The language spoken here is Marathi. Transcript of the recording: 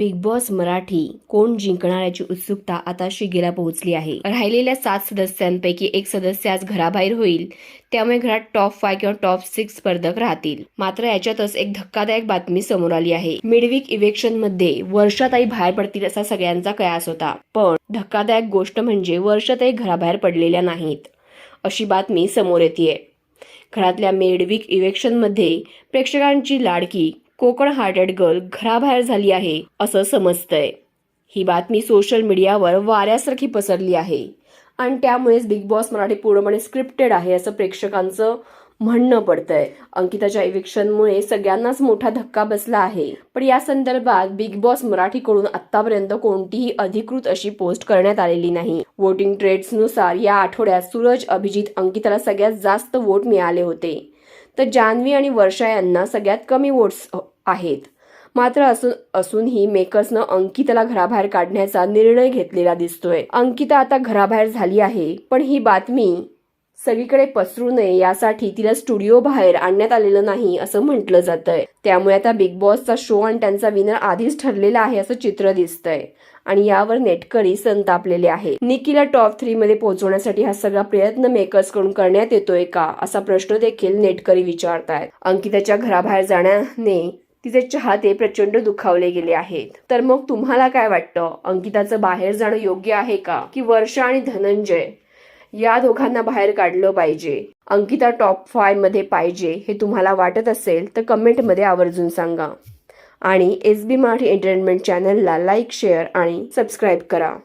बिग बॉस मराठी कोण जिंकणार याची उत्सुकता आता शिगेला पोहोचली आहे. राहिलेल्या सात सदस्यांपैकी एक सदस्य आज घराबाहेर होईल त्यामुळे घरात टॉप फाय किंवा टॉप सिक्स स्पर्धक राहतील. मात्र याच्यातच एक धक्कादायक बातमी समोर आली आहे. मिडवीक इव्हेक्शनमध्ये वर्षाताई बाहेर पडतील असा सगळ्यांचा कयास होता. पण धक्कादायक गोष्ट म्हणजे वर्षाताई घराबाहेर पडलेल्या नाहीत अशी बातमी समोर येते घरातल्या मेडविक इव्हेक्शनमध्ये प्रेक्षकांची लाडकी कोकण हार्टेड गर्ल घराबाहेर झाली आहे असं समजतंय. ही बातमी सोशल मीडियावर वाऱ्यासारखी पसरली आहे. आणि त्यामुळेच बिग बॉस मराठी पूर्णपणे स्क्रिप्टेड आहे असं प्रेक्षकांचं म्हणणं पडतंय. अंकिताच्या इव्हिक्शनमुळे सगळ्यांनाच मोठा धक्का बसला आहे. पण या संदर्भात बिग बॉस मराठीकडून आतापर्यंत कोणतीही अधिकृत अशी पोस्ट करण्यात आलेली नाही. वोटिंग ट्रेड्सनुसार या आठवड्यात सूरज अभिजित अंकिताला सगळ्यात जास्त वोट मिळाले होते. तर जान्हवी आणि वर्षा यांना सगळ्यात कमी वोट्स आहेत. मात्र असून असूनही मेकर्सनं अंकिताला घराबाहेर काढण्याचा निर्णय घेतलेला दिसतोय. अंकिता आता घराबाहेर झाली आहे पण ही बातमी सगळीकडे पसरू नये यासाठी तिला स्टुडिओ बाहेर आणण्यात आलेलं नाही असं म्हटलं जातंय. त्यामुळे आता बिग बॉसचा शो आणि त्यांचा विनर आधीच ठरलेला आहे असं चित्र दिसतंय. आणि यावर नेटकरी संतापलेले आहे. निकीला टॉप थ्री मध्ये पोहोचवण्यासाठी हा सगळा प्रयत्न मेकर्सकडून करण्यात येतोय का असा प्रश्न देखील नेटकरी विचारतायत. अंकिताच्या घराबाहेर जाण्याने तिचे चाहते प्रचंड दुखावले गेले आहेत. तर मग तुम्हाला काय वाटतं? अंकिताचं बाहेर जाणं योग्य आहे का? की वर्षा आणि धनंजय? या दोघांना बाहेर काढलं पाहिजे. अंकिता टॉप फायमध्ये पाहिजे हे तुम्हाला वाटत असेल तर कमेंटमध्ये आवर्जून सांगा. आणि एस बी मराठी एंटरटेनमेंट चॅनलला लाईक शेअर आणि सबस्क्राईब करा.